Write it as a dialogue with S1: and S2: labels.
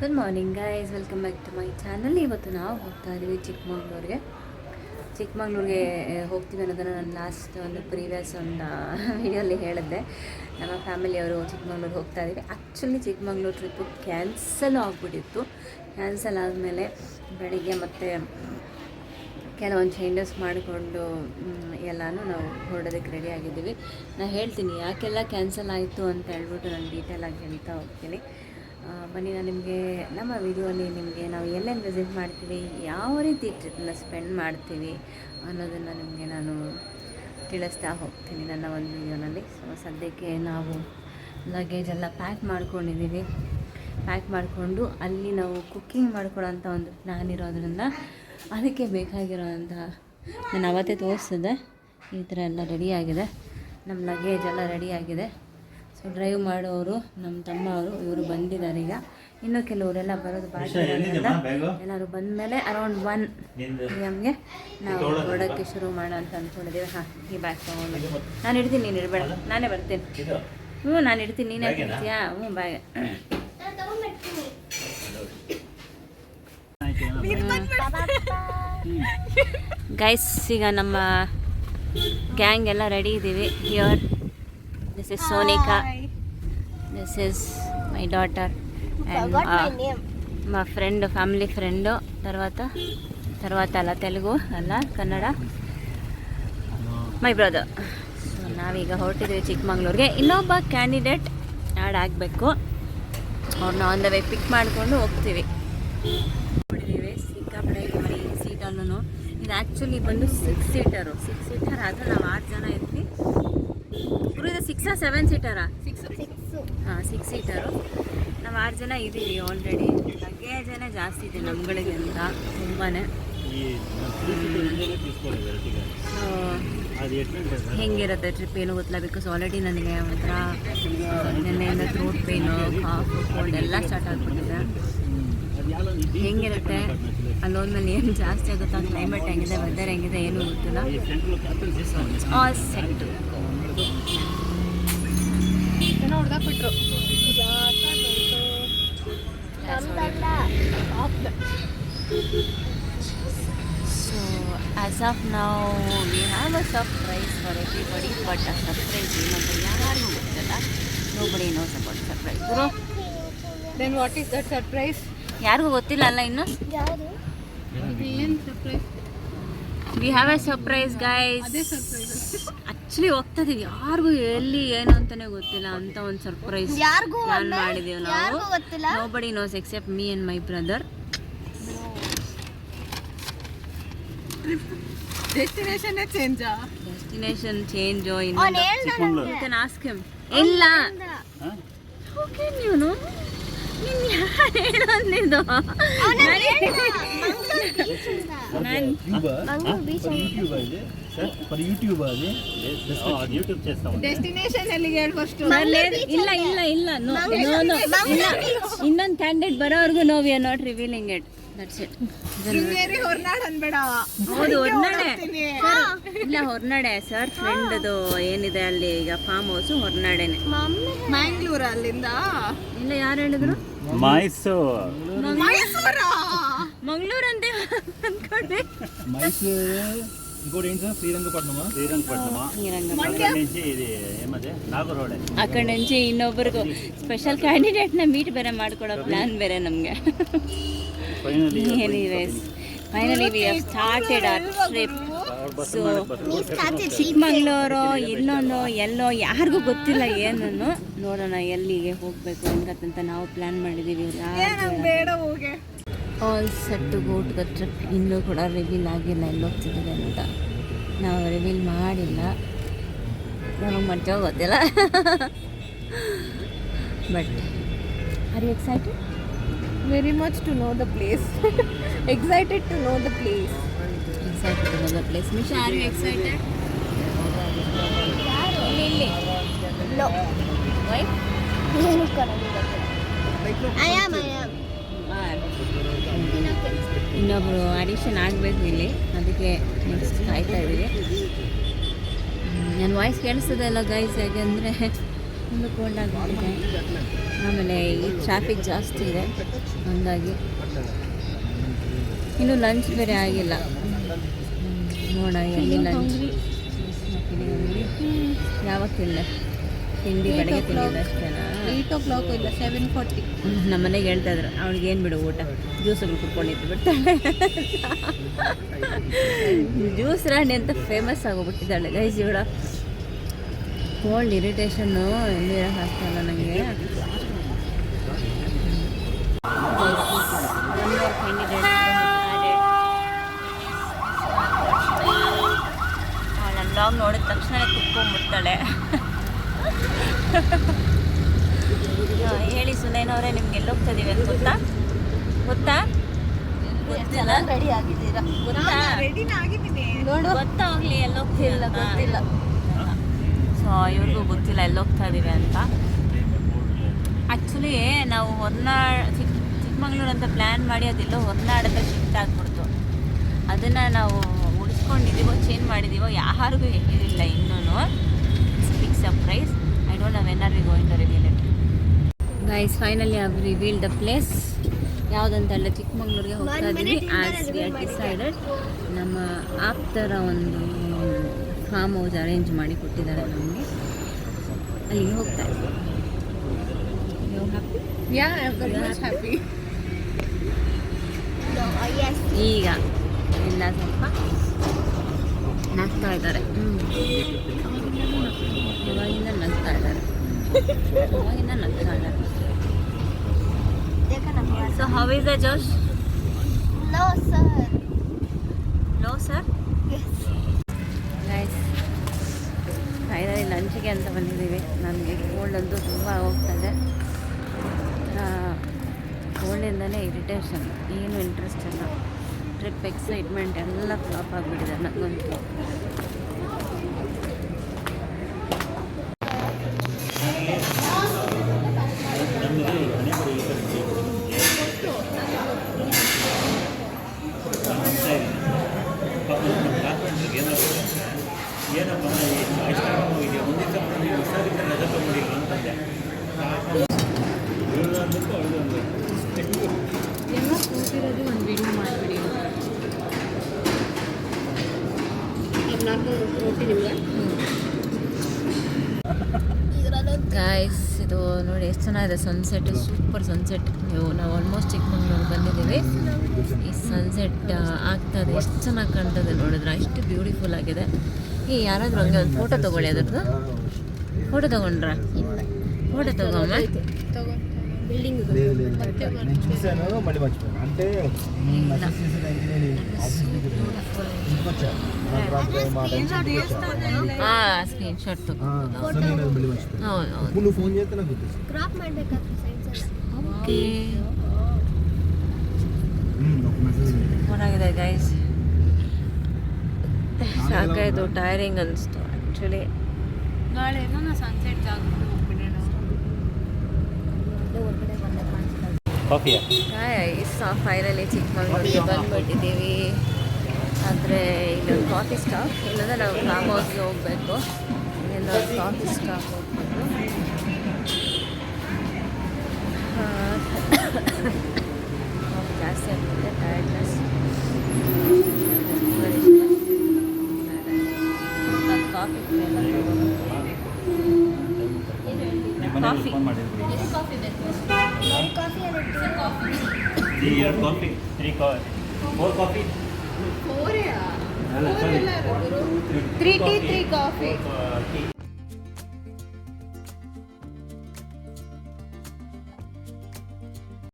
S1: Good morning guys welcome back to my channel ಇವತ್ತು ನಾವು ಹೋಗ್ತಾ ಇದ್ದೀವಿ ಚಿಕ್ಕಮಂಗ್ಳೂರಿಗೆ. ಚಿಕ್ಕಮಗ್ಳೂರಿಗೆ ಹೋಗ್ತೀವಿ ಅನ್ನೋದನ್ನು ನಾನು ಲಾಸ್ಟ್ ಒಂದು ಪ್ರೀವಿಯಸ್ ಒಂದು ವಿಡಿಯೋಲಿ ಹೇಳಿದ್ದೆ. ನಮ್ಮ ಫ್ಯಾಮಿಲಿಯವರು ಚಿಕ್ಕಮಂಗ್ಳೂರಿಗೆ ಹೋಗ್ತಾ ಇದ್ದೀವಿ. ಆ್ಯಕ್ಚುಲಿ ಚಿಕ್ಕಮಂಗ್ಳೂರು ಟ್ರಿಪ್ಪು ಕ್ಯಾನ್ಸಲ್ ಆಗಿಬಿಟ್ಟಿತ್ತು. ಕ್ಯಾನ್ಸಲ್ ಆದಮೇಲೆ ಬೆಳಿಗ್ಗೆ ಮತ್ತೆ ಕೆಲವೊಂದು ಚೇಂಜಸ್ ಮಾಡಿಕೊಂಡು ಎಲ್ಲನೂ ನಾವು ಹೊರಡೋದಕ್ಕೆ ರೆಡಿ ಆಗಿದ್ದೀವಿ. ನಾನು ಹೇಳ್ತೀನಿ, ಯಾಕೆಲ್ಲ ಕ್ಯಾನ್ಸಲ್ ಆಯಿತು ಅಂತ ಹೇಳ್ಬಿಟ್ಟು ನಾನು ಡೀಟೇಲಾಗಿ ಹೇಳ್ತಾ ಹೋಗ್ತೀನಿ. ಬನ್ನಿ, ನಾನು ನಿಮಗೆ ನಮ್ಮ ವಿಡಿಯೋಲಿ ನಿಮಗೆ ನಾವು ಎಲ್ಲೆಲ್ಲಿ ವಿಸಿಟ್ ಮಾಡ್ತೀವಿ, ಯಾವ ರೀತಿ ಟ್ರಿಪ್ನ ಸ್ಪೆಂಡ್ ಮಾಡ್ತೀವಿ ಅನ್ನೋದನ್ನು ನಿಮಗೆ ನಾನು ತಿಳಿಸ್ತಾ ಹೋಗ್ತೀನಿ ನನ್ನ ಒಂದು ವಿಡಿಯೋನಲ್ಲಿ. ಸೊ ಸದ್ಯಕ್ಕೆ ನಾವು ಲಗೇಜ್ ಎಲ್ಲ ಪ್ಯಾಕ್ ಮಾಡ್ಕೊಂಡಿದ್ದೀವಿ. ಪ್ಯಾಕ್ ಮಾಡಿಕೊಂಡು ಅಲ್ಲಿ ನಾವು ಕುಕ್ಕಿಂಗ್ ಮಾಡ್ಕೊಳ್ಳೋಂಥ ಒಂದು ಪ್ಲ್ಯಾನ್ ಇರೋದ್ರಿಂದ ಅದಕ್ಕೆ ಬೇಕಾಗಿರೋಂಥ ನಾನು ಅವತ್ತೇ ತೋರಿಸಿದೆ. ಈ ಥರ ಎಲ್ಲ ರೆಡಿಯಾಗಿದೆ ನಮ್ಮ ಲಗೇಜ್ ಎಲ್ಲ ರೆಡಿಯಾಗಿದೆ ಸೊ ಡ್ರೈವ್ ಮಾಡೋರು ನಮ್ಮ ತಮ್ಮ ಅವರು ಇವರು ಬಂದಿದ್ದಾರೆ ಈಗ. ಇನ್ನು ಕೆಲವರೆಲ್ಲ ಬರೋದು ಬಾಕಿ ಎಲ್ಲರೂ ಬಂದಮೇಲೆ ಅರೌಂಡ್ ಒನ್ ನಮಗೆ ಎಮ್ಗೆ ನಾವು ಹೊರಡೋಕ್ಕೆ ಶುರು ಮಾಡೋಣ ಅಂತ ಅಂದ್ಕೊಂಡಿದ್ದೀವಿ ಹಾಂ ಈ ಬ್ಯಾಗ್ ತೊಗೊಂಡು. ನಾನು ಇಡ್ತೀನಿ ನೀನು ಇಡಬೇಡ. ನಾನೇ ಬರ್ತೀನಿ. ಹ್ಞೂ ನಾನು ಇಡ್ತೀನಿ ನೀನೇ ಇಡ್ತೀಯಾ? ಹ್ಞೂ ಬ್ಯಾಗ್ ಗೈಸ್ ಈಗ ನಮ್ಮ ಗ್ಯಾಂಗ್ ಎಲ್ಲ ರೆಡಿ ಇದ್ದೀವಿ here this is Sonika this is my daughter and మా ఫ్రెండ్ ఫ్యామిలీ ఫ్రెండ్ తర్వాత తర్వాత ಅಲ್ಲ ತೆಲುಗು ಅಲ್ಲ ಕನ್ನಡ ಮೈ ಬ್ರದರ್ ಸೊ ನಾವೀಗ ಹೊರಟಿದ್ದೀವಿ ಚಿಕ್ಕಮಂಗ್ಳೂರಿಗೆ ಇನ್ನೊಬ್ಬ ಕ್ಯಾಂಡಿಡೇಟ್ ಆ್ಯಡ್ ಆಗಬೇಕು ಅವ್ರನ್ನ ಆನ್ ದ ವೇ ಪಿಕ್ ಮಾಡಿಕೊಂಡು ಹೋಗ್ತೀವಿ ನೋಡಿದ್ದೀವಿ ಸಿಕ್ಕಾಪಡೆ ಮರಿ ಸೀಟಲ್ಲೂ ಇದು ಆ್ಯಕ್ಚುಲಿ ಬಂದು ಸಿಕ್ಸ್ ಸೀಟರು ಸಿಕ್ಸ್ ಸೀಟರ್ ಆದರೆ ನಾವು ಆರು ಜನ ಇದ್ವಿ ಗುರು ಇದು ಸಿಕ್ಸಾ ಸೆವೆನ್ ಸೀಟರಾ ಸಿಕ್ಸ್ ಹಾಂ ಸಿಕ್ಸ್ ಸೀಟರು ನಾವು ಆರು ಜನ ಇದ್ದೀವಿ ಆಲ್ರೆಡಿ ಲಗೇಜನೇ ಜಾಸ್ತಿ ಇದೆ ನಮ್ಗಳಿಗೆ ಅಂತ ತುಂಬಾ ಹೆಂಗಿರುತ್ತೆ ಟ್ರಿಪ್ ಏನು ಗೊತ್ತಿಲ್ಲ ಬಿಕಾಸ್ ಆಲ್ರೆಡಿ ನನಗೆ ಒಂಥರ ನೆನ್ನೆಯಿಂದ ಥ್ರೋಟ್ ಪೇನು ಕಾಫ್ ಕೋಲ್ಡ್ ಎಲ್ಲ ಸ್ಟಾರ್ಟ್ ಆಗಿಬಿಟ್ಟಿದೆ. ಹೆಂಗಿರುತ್ತೆ? ಅಲ್ಲೋದ್ಮೇಲೆ ಏನು ಜಾಸ್ತಿ ಆಗುತ್ತಾ? ಕ್ಲೈಮೇಟ್ ಹೆಂಗಿದೆ ವೆದರ್ ಹೆಂಗಿದೆ ಏನು ಗೊತ್ತಿಲ್ಲ. All set
S2: ಹೊಡೆದಾಕ್ಬಿಟ್ರು.
S1: So as of now we have a surprise for everybody but a surprise ಏನಂತ ಯಾರಿಗೂ ಗೊತ್ತಿಲ್ಲ. Nobody knows about surprise Guru
S2: then what is that surprise
S1: ಯಾರಿಗೂ ಗೊತ್ತಿಲ್ಲ ಅಲ್ಲ ಇನ್ನು?
S2: ಏನು surprise
S1: we have a surprise guys
S2: ಅದೇ surprise
S1: actually ಹೋಗ್ತಾ ಇದೀವಿ. ಯಾರಿಗೂ ಎಲ್ಲಿ ಏನು ಅಂತಾನೆ ಗೊತ್ತಿಲ್ಲ ಅಂತ ಒಂದು ಸರ್ಪ್ರೈಸ್
S3: ಯಾರಿಗೂ
S1: ಪ್ಲಾನ್ ಮಾಡಿದೀವಿ ನಾವು. Nobody knows except me and my brother
S2: destination change
S1: destination change
S3: ಇನ್ ಹೇಳ್ದ
S1: You can ask him. ಇಲ್ಲ. ಓಕೆ ನೀನು ನೀನು? ಯಾರು
S2: ಡೆಸ್ಟಿನೇಷನ್ ಫಸ್ಟ್
S1: ಇಲ್ಲ ಇಲ್ಲ ಇಲ್ಲ ನೋ ನೋ ಇಲ್ಲ ಇನ್ನೊಂದು ಕ್ಯಾಂಡಿಡೇಟ್ ಬರೋವರೆಗೂ no we are not revealing it
S2: that's it ಅನ್ಬೇಡ
S1: ಹೌದು ಇಲ್ಲ ಹೊರನಾಡೆ ಸರ್ ಫ್ರೆಂಡ್ದು ಏನಿದೆ ಅಲ್ಲಿ ಈಗ ಫಾರ್ಮ್ ಹೌಸ್ ಹೊರನಾಡೆನೆ.
S2: ಮ್ಯಾಂಗ್ಳೂರ್ ಅಲ್ಲಿಂದ?
S1: ಇಲ್ಲ ಯಾರು ಹೇಳಿದ್ರು?
S4: ಮೈಸೂರು?
S1: ಮಂಗಳೂರು ಅಂತ ಅನ್ಕೊಂಡೆ
S5: మైసూరు ఇంకోటి ఏంటి సార్ శ్రీరంగపట్నమా
S4: శ్రీరంగపట్నమా
S1: ಶ್ರೀರಂಗಪಟ್ಟಣ.
S4: అక్కడి నుంచి ఇది ఏమది నాగరోడే
S1: ಆ ಕಡೆ నుంచి ಇನ್ನೊಬ್ಬರಿಗೂ ಸ್ಪೆಷಲ್ ಕ್ಯಾಂಡಿಡೇಟ್ನ ಮೀಟ್ ಬೇರೆ ಮಾಡ್ಕೊಡೋ ಪ್ಲಾನ್ ಬೇರೆ ನಮಗೆ
S4: finally
S1: anyways finally we have started our trip so Chikmagalur ಇನ್ನೊಂದು ಎಲ್ಲೋ ಯಾರಿಗೂ ಗೊತ್ತಿಲ್ಲ ಏನನ್ನು ನೋಡೋಣ ಎಲ್ಲಿಗೆ ಹೋಗಬೇಕು ಹೆಂಗತ್ತಂತ ನಾವು ಪ್ಲ್ಯಾನ್ ಮಾಡಿದ್ದೀವಿ
S2: ನಂಗೆ ಬೇಡ ಹೋಗೆ
S1: all set to go to the trip ಇನ್ನೂ ಕೂಡ ರಿವೀಲ್ ಆಗಿಲ್ಲ ಎಲ್ಲಿ ಹೋಗ್ತಿದ್ದೀವಿ ಅಂತ. ನಾವು ರಿವೀಲ್ ಮಾಡಿಲ್ಲ. ನಮಗೆ ಮತ್ತೆ ಗೊತ್ತಿಲ್ಲ but are you excited
S2: very much to know the place excited to know the place
S1: excited to know the place Misha are you excited ಇಲ್ಲಿ
S3: No.
S1: ವೈ
S3: ಏನು I am, I am.
S1: ಇನ್ನೊಬ್ರು audition ಆಗಬೇಕು ಇಲ್ಲಿ. ಅದಕ್ಕೆ next ಕಾಯ್ತಾ ಇದ್ದೀವಿ. ನನ್ನ voice ಕೇಳಿಸೋದಲ್ಲ guys ಯಾಕೆಂದರೆ ಒಂದು ಕೋಲ್ಡ್ ಆಮೇಲೆ ಈ ಟ್ರಾಫಿಕ್ ಜಾಸ್ತಿ ಇದೆ, ಹಂಗಾಗಿ ಇನ್ನು ಲಂಚ್ ಬೇರೆ ಆಗಿಲ್ಲ. ನೋಡ ಎಲ್ಲಿ ಲಂಚ್ ಯಾವಾಗ ತಿಂಡಿ ಬೆಳಗ್ಗೆ. ತಿಂದಿದ್ದು ಅಷ್ಟೇನಾ?
S2: ಏಯ್ಟ್ ಓ ಕ್ಲಾಕ್ ಇಲ್ಲ ಸೆವೆನ್ ಫಾರ್ಟಿ
S1: ನಮ್ಮ ಮನೆಗೆ ಹೇಳ್ತಾ ಇದ್ರು ಅವ್ಳಿಗೆ ಏನು ಬಿಡು ಊಟ ಜ್ಯೂಸ್ಗಳು ಕುತ್ಕೊಂಡಿದ್ದು ಬಿಡ್ತಾಳೆ ಜ್ಯೂಸ್ ರಾಣಿ ಅಂತ ಫೇಮಸ್ ಆಗೋಗ್ಬಿಟ್ಟಿದ್ದಾಳೆ ಗೈಸ್ ಇವಳ. ಕೋಲ್ಡ್ ಇರಿಟೇಷನ್ನು ಎಲ್ಲಿ ಇರೋಕ್ಕಾಗ್ತಾಯಿಲ್ಲ ನನಗೆ ಬ್ಲಾಗ್ ನೋಡಿದ ತಕ್ಷಣ ಕುತ್ಕೊಂಡ್ಬಿಡ್ತಾಳೆ. ಹೇಳಿ ಸುನೇನವರೇ ನಿಮ್ಗೆ ಎಲ್ಲಿ ಹೋಗ್ತಾ ಇದೀವಿ ಅಂತ ಗೊತ್ತಾ? ಗೊತ್ತಾ? ಗೊತ್ತಿಲ್ಲ.
S3: ರೆಡಿ ಆಗಿದ್ದೀರಾ?
S1: ಗೊತ್ತಾ?
S2: ನೋಡು.
S1: ಗೊತ್ತಾ ಹೋಗ್ಲಿ ಎಲ್ಲಿ ಹೋಗ್ತಿಲ್ಲ ಗೊತ್ತಿಲ್ಲ. ಸೊ ಇವ್ರಿಗೂ ಗೊತ್ತಿಲ್ಲ ಎಲ್ಲಿ ಹೋಗ್ತಾ ಇದೀವಿ ಅಂತ. ಆ್ಯಕ್ಚುಲಿ ನಾವು ಹೊರನಾಡ್ ಚಿಕ್ಕ ಚಿಕ್ಕಮಂಗ್ಳೂರು ಅಂತ ಪ್ಲ್ಯಾನ್ ಮಾಡಿ ಅದೆಲ್ಲೋ ಹೊರನಾಡ್ ಹತ್ರ ಶಿಫ್ಟ್ ಆಗಿಬಿಡ್ತು. ಅದನ್ನು ನಾವು ಉಳಿಸ್ಕೊಂಡಿದ್ದೀವೋ ಚೇಂಜ್ ಮಾಡಿದ್ದೀವೋ ಯಾರಿಗೂ ಹೇಳಿಲ್ಲ ಇನ್ನೂ ಬಿಗ್ ಸರ್ಪ್ರೈಸ್ ಐ ನಾವು have and are we going to reveal it guys finally have reveal the place ಯಾವುದಂತಲ್ಲ ಚಿಕ್ಕಮಂಗ್ಳೂರಿಗೆ ಹೋಗ್ತಾ ಇದ್ದೀವಿ ಆ್ಯಸ್ ವಿ ಆರ್ ಡಿಸೈಡೆಡ್ ನಮ್ಮ ಆಪ್ತರ ಒಂದು ಫಾರ್ಮ್ ಹೌಸ್ ಅರೇಂಜ್ ಮಾಡಿ ಕೊಟ್ಟಿದ್ದಾರೆ ನಮಗೆ. ಅಲ್ಲಿಗೆ ಹೋಗ್ತಾ ಇದ್ದೀವಿ
S2: ಹ್ಯಾಪಿ
S1: ಈಗ ಎಲ್ಲ ಸ್ವಲ್ಪ ನಗ್ತಾ ಇದ್ದಾರೆ. ಇವಾಗಿಂದ ನಗ್ತಾ ಇದ್ದಾರೆ. ಇವಾಗಿಂದ ನಗ್ತಾ ಇದ್ದಾರೆ. So how is the Josh
S3: no
S1: sir low
S3: sir
S1: guys finally ಲಂಚಿಗೆ ಅಂತ ಬಂದಿದ್ದೀವಿ. ನನಗೆ ಕೋಲ್ಡ್ ಅಂತೂ ತುಂಬ ಹೋಗ್ತದೆ ಕೋಲ್ಡಿಂದನೇ ಇರಿಟೇಷನ್ ಏನು ಇಂಟ್ರೆಸ್ಟ್ ಇಲ್ಲ. ಟ್ರಿಪ್ ಎಕ್ಸೈಟ್ಮೆಂಟ್ ಎಲ್ಲ ಫ್ಲಾಪ್ ಆಗಿಬಿಟ್ಟಿದೆ ನನಗಂತೂ
S4: ಏನಪ್ಪ ಇಷ್ಟ ಇದೆ ಒಂದೇ ಸಲ ನೀವು ಹುಷಾರಿದ್ದ ರಜೆ ತಗೊಂಡಿಲ್ಲ ಅಂತಂದೆ ಇವ್ಳು ಅಂದ್ಬಿಟ್ಟು ಅವಳು ಅಂದ್ರು.
S2: ಎಲ್ಲ ಕೂತಿರೋದು ಒಂದು ವಿಡಿಯೋ ಮಾಡಿಬಿಡಿ
S1: ಗಾಯ್ಸ್ ಇದು ನೋಡಿ ಎಷ್ಟು ಚೆನ್ನಾಗಿದೆ. ಸನ್ಸೆಟ್ ಸೂಪರ್ ಸನ್ಸೆಟ್ ನೀವು ನಾವು ಆಲ್ಮೋಸ್ಟ್ ಚಿಕ್ಕಮಂಗ್ಳೂರು ಬಂದಿದ್ದೀವಿ. ಈ ಸನ್ಸೆಟ್ ಆಗ್ತದೆ ಎಷ್ಟು ಚೆನ್ನಾಗಿ ಕಾಣ್ತದೆ ನೋಡಿದ್ರೆ. ಎಷ್ಟು ಬ್ಯೂಟಿಫುಲ್ ಆಗಿದೆ. ಈ ಯಾರಾದರೂ ಹಂಗೆ ಒಂದು ಫೋಟೋ ತೊಗೊಳ್ಳಿ ಅದ್ರದ್ದು. ಫೋಟೋ ತೊಗೊಂಡ್ರ? ಫೋಟೋ ತಗೊಮ್ಮ
S2: ಬಿಲ್ಡಿಂಗ್
S5: మళ్ళీ మర్చిపోయాను అంటే
S1: ಹಾಂ ಸ್ಕ್ರೀನ್ ಶಾಟ್ ತಗೋ
S5: మళ్ళీ మర్చిపోయాను
S1: ಹೌದು ಹೌದು
S5: ఇప్పుడు నువ్వు ఫోన్ చేస్తే నాకు గుర్తొస్తుంది
S3: ಕ್ರಾಪ್ ಮಾಡ್ಬೇಕಾದ್ರೆ ಸೈನ್ಸ್
S1: ಓಕೆ
S5: ఒక మెసేజ్
S1: ಚೆನ್ನಾಗಿದೆ ಗೈಸ್ ಸಾಕಾಯ್ತು ಟೈರಿಂಗ್ ಅನಿಸ್ತು ಆ್ಯಕ್ಚುಲಿ
S2: ನಾಳೆ ನಾನು ಸನ್ಸೆಟ್ ಜಾಗಕ್ಕೆ
S1: ಫೈನಲಿ ಚಿಕ್ಕಮಗಳೂರಿಗೆ ಬಂದ್ಬಿಟ್ಟಿದ್ದೀವಿ. ಆದರೆ ಇಲ್ಲೊಂದು ಕಾಫಿ ಸ್ಟಾಪ್ ಇಲ್ಲಾಂದ್ರೆ ನಾವು ಫಾರ್ಮ್ ಹೌಸ್ಗೆ ಹೋಗಬೇಕು ಇಲ್ಲೊಂದು ಕಾಫಿ ಸ್ಟಾಪ್ ಹೋಗ್ಬೇಕು
S3: Coffee coffee
S4: coffee. Coffee. Three coffee. Four coffee. Four, yeah. Four,
S2: Three tea, three coffee.
S4: Uh,